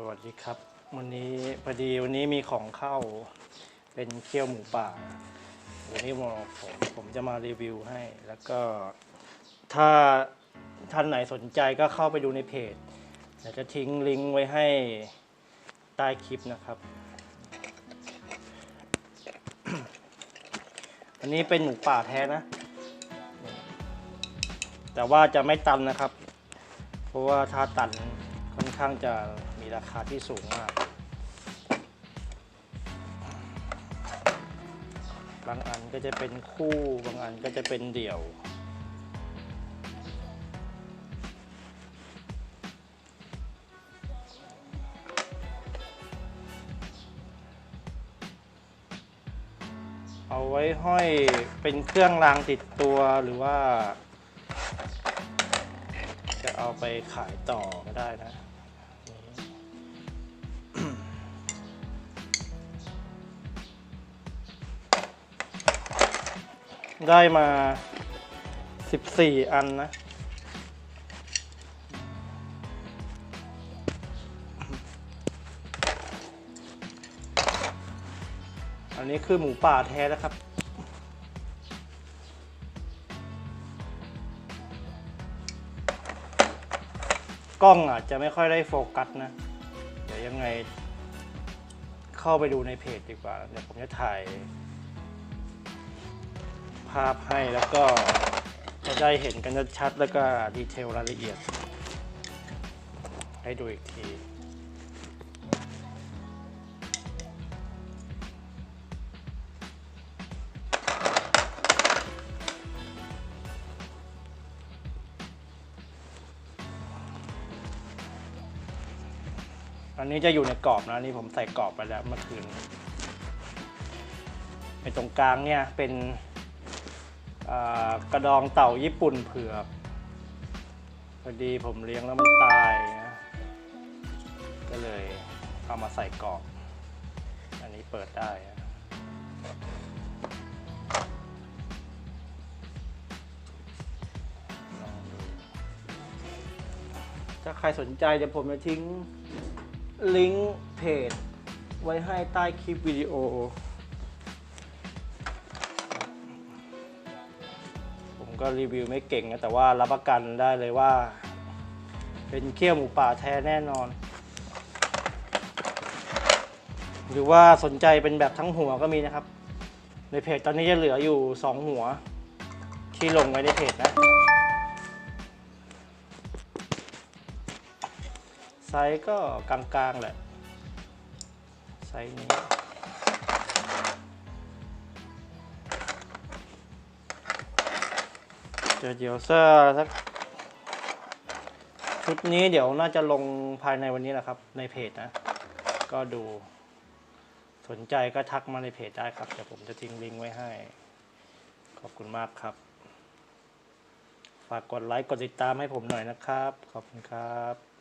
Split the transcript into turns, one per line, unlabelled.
สวัสดีครับ วันนี้พอดีวันนี้มีของเข้าเป็นเคี่ยวหมูป่าวันนี้ผมผมผมจะมารีวิวให้ แล้วก็ถ้าท่านไหนสนใจก็เข้าไปดูในเพจเดี๋ยวจะทิ้งลิงก์ไว้ให้ใต้คลิปนะครับ อันนี้เป็นหมูป่าแท้นะ แต่ว่าจะไม่ตันนะครับ เพราะว่าถ้าตันค่อนข้างจะ มีราคาที่สูงมาก บางอันก็จะเป็นคู่ บางอันก็จะเป็นเดี่ยวเอาไว้ห้อยเป็นเครื่องรางติดตัวหรือว่า จะเอาไปขายต่อก็ได้นะ ได้มา 14 อันนะ อันนี้คือหมูป่าแท้นะครับกล้องอาจจะไม่ค่อยได้โฟกัสนะ เดี๋ยวยังไงเข้าไปดูในเพจดีกว่า เดี๋ยวผมจะถ่ายาพให้แล้วก็จะได้เห็นกันชัดแล้วก็ดีเทลรายละเอียด ให้ดูอีกทีอันนี้จะอยู่ในกรอบนะนี่ผมใส่กรอบไปแล้วเมื่อคืนในตรงกลางเนี่ยเป็น กระดองเต่าญี่ปุ่นเผือกพอดีผมเลี้ยงแล้วมันตายนะก็เลยเอามาใส่กรอบ อันนี้เปิดได้นะถ้าใครสนใจเดี๋ยวผมจะทิ้งลิงก์เพจไว้ให้ใต้คลิปวิดีโอ ก็รีวิวไม่เก่งนะแต่ว่ารับประกันได้เลยว่า เป็นเคี่ยวหมูป่าแท้แน่นอน หรือว่าสนใจเป็นแบบทั้งหัวก็มีนะครับ ในเพจตอนนี้จะเหลืออยู่ 2 หัว ที่ลงไว้ในเพจนะ ไซส์ก็กลางๆแหละไซส์นี้ เดี๋ยวเดี๋ยวเสื้อสักชุดนี้เดี๋ยวน่าจะลงภายในวันนี้แหละครับ ในเพจนะ ก็ดู สนใจก็ทักมาในเพจได้ครับเดี๋ยวผมจะทิ้งลิงก์ไว้ให้ ขอบคุณมากครับ ฝากกดไลค์กดติดตามให้ผมหน่อยนะครับ ขอบคุณครับ